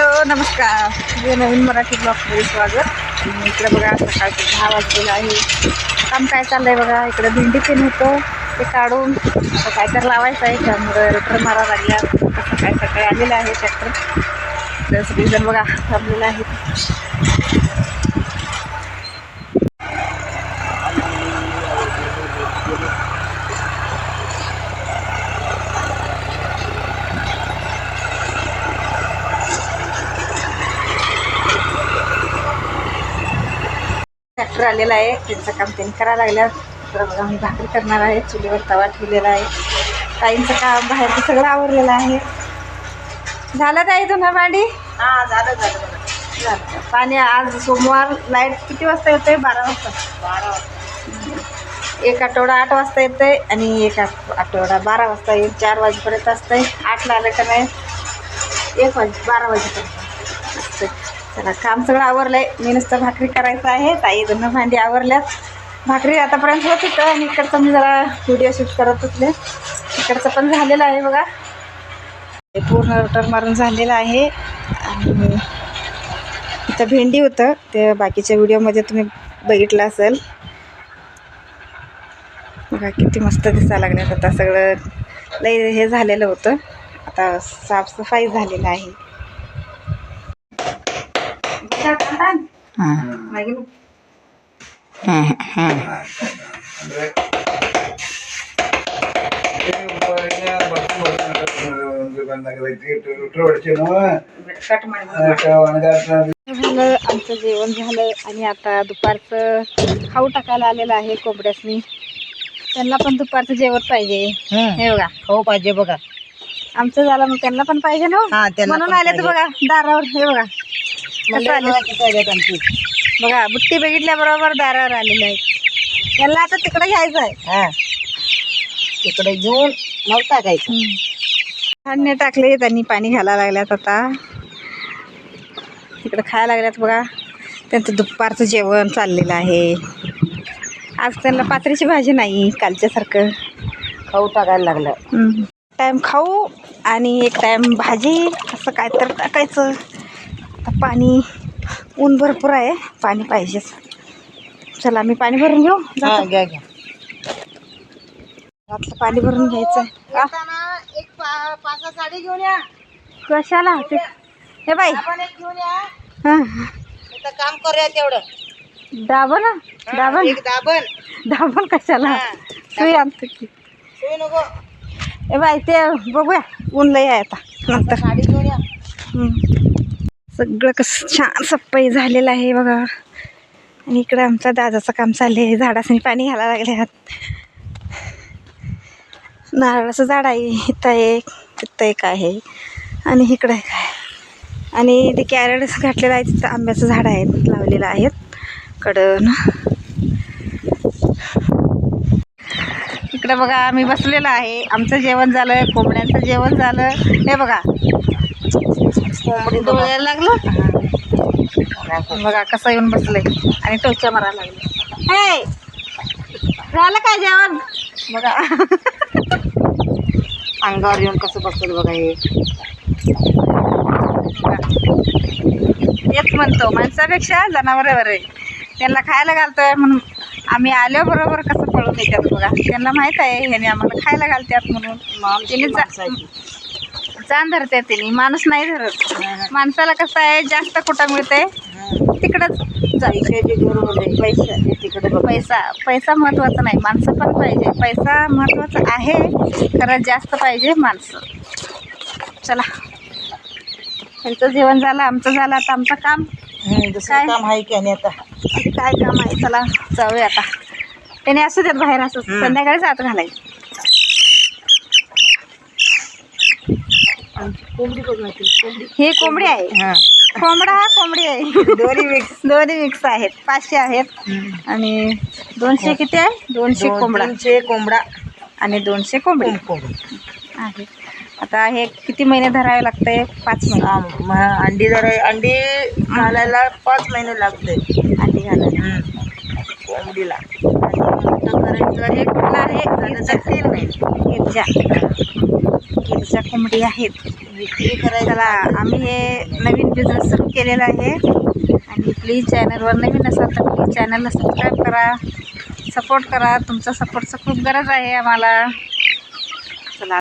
Hello नमस्कार. मी नवीन मराठी ब्लॉगमध्ये स्वागत. इकडे बघा सकाळचे दहा वाजलेलं आहे. काम काय चाललं आहे बघा? इकडे भेंडी पेन होतं ते काढून आता काय तर लावायचं आहे त्यामुळे रोटर मारा लागल्या. सकाळी सकाळी आलेलं आहे ट्रॅक्टर तर बघा थांबलेलं आहे ट्रॅक्टर आलेला आहे. त्यांचं काम त्यांनी करायला लागल्या तर बघा मी भाकरी करणार आहे. चुलीवर तवा ठेवलेला आहे. ताईंचं काम बाहेरचं सगळं आवरलेलं आहे. झालं ताई तुला भांडी? हा झालं झालं झालं. पाणी आज सोमवार लाइट किती वाजता येते बारा वाजता. बारा वाजता. एक आठवडा आठ वाजता येते आणि एक आठ- आठवडा बारा वाजता येईल. चार वाजेपर्यंत असतंय. आठला आलं का नाही? एक वाजे बारा वाजेपर्यंत. असतंय. चला काम सगळं आवरलं आहे मी नुसतं भाकरी करायचं आहे. ताई दोन भांडी आवरल्यात. भाकरी आतापर्यंत होत होतं आणि इकडचं मी जरा व्हिडिओ शूट करत होते. इकडचं पण झालेलं आहे बघा. हे पूर्ण रोटर मारून झालेलं आहे. आणि इथं भेंडी होतं. ते बाकीच्या व्हिडिओमध्ये तुम्ही बघितलं असेल. बघा किती मस्त दिसायला लागल्यात. आता सगळं लय हे झालेलं होतं. आता साफसफाई झालेलं आहे. झालं आमचं जेवण झालं आणि आता दुपारचं खाऊ टाकायला आलेलं आहे कोंबड्यासनी. त्यांना पण दुपारचं जेवण पाहिजे. हे. बघा. हो पाहिजे बघा. आमचं झालं मग त्यांना पण पाहिजे ना हो. त्यांना म्हणून आले तर बघा दारावर. हे बघा. कसं आले आमची. बघा बुट्टी बघितल्याबरोबर दारावर आलेले आहेत त्यांना आता तिकडे घ्यायचं आहे. हा. तिकडे घेऊन मग टाकायचं. धान्य टाकले त्यांनी पाणी घालायला लागल्यात आता. तिकडे खायला लागल्यात बघा. त्यांचं दुपारचं जेवण चाललेलं आहे. आज त्यांना पात्रीची भाजी नाही कालच्यासारखं. खाऊ टाकायला लागलं. टाईम खाऊ आणि एक टाईम भाजी असं काय तर टाकायचं. आता पाणी ऊन भरपूर आहे. पाणी पाहिजेच. चला मी पाणी भरून घेऊ? हा जातो. घ्या घ्या. घरातलं पाणी भरून घ्यायचं आहे का एक पाच साडी घेऊन या. कशाला? ते हे बाई. आपण एक घेऊन या. हां. इथं काम करूया तेवढं. दाबन? दाबन? एक दाबण दाबन कशाला? हा. सुई आणतो की. सोय नको. ए बाई ते बघूया. ऊन लय आहे आता. नंतर साडी घेऊन या. हम्म. सगळं कसं छान सप्पाई झालेलं आहे बघा. आणि इकडं आमचं दादाचं काम चाललं आहे झाडासनी पाणी घालायला लागले आहात नारळाचं झाड आहे. इथं एक तिथं एक आहे. आणि इकडं एक आहे. आणि ते कॅरेट घातलेलं आहे. तिथं आंब्याचं झाड आहे. लावलेलं आहेत कडन इकडं बघा आम्ही बसलेलं आहे. आमचं जेवण झालं. कोंबड्यांचं जेवण झालं. हे बघा. कोंबडी डोळ्याला लागलं. बघा कसं येऊन बसलंय. आणि टोच्या मारायला लागले. हे! झालं काय जेवण? बघा. अंगावर येऊन कसं बसलं बघा हे. हेच म्हणतो माणसापेक्षा जनावरावर आहे त्यांना खायला घालतोय म्हणून आम्ही आल्याबरोबर कसं पळून येतात बघा. त्यांना माहीत आहे ह्याने आम्हाला खायला घालतात म्हणून. जाण धरते त्यांनी माणूस नाही धरत. माणसाला कसं आहे जास्त कुठं मिळते तिकडंच जायचं. पैशाची गरज आहे पैसा तिकडे पैसा पैसा महत्त्वाचा नाही माणसं पण पाहिजे. पैसा महत्त्वाचा आहे खरं जास्त पाहिजे माणसं. चला. त्यांचं जेवण झालं आमचं झालं आता आमचं काम. काय? काम आहे की आणि आता? काय काम आहे? चला जाऊया आता. त्याने असू देत बाहेर असं. हम्म. संध्याकाळीच आत घालायचं. कोंबडी ती, कोंबडी. ही कोंबडी आहे. हा. कोंबडा हा कोंबडी आहे. दोन्ही मिक्स दोन्ही मिक्स आहेत. पाचशे आहेत. आणि दोनशे किती आहे? दोनशे कोंबडा. तीनशे कोंबडा. आणि दोनशे कोंबडी. कोंबडी. आहे. आता हे किती महिने धरावे लागते? पाच महिने. अंडी जर अंडी घालायला पाच महिने लागते. अंडी घालायला. कोंबडीला. हे कुठलं आहे? कोंबडी आहेत. विक्री करायला आम्ही हे नवीन बिझनेस सुरू केलेला आहे. आणि प्लीज चॅनलवर नवीन असाल तर प्लीज चॅनलला सबस्क्राईब करा. सपोर्ट करा. तुमचा सपोर्टचं खूप गरज आहे आम्हाला.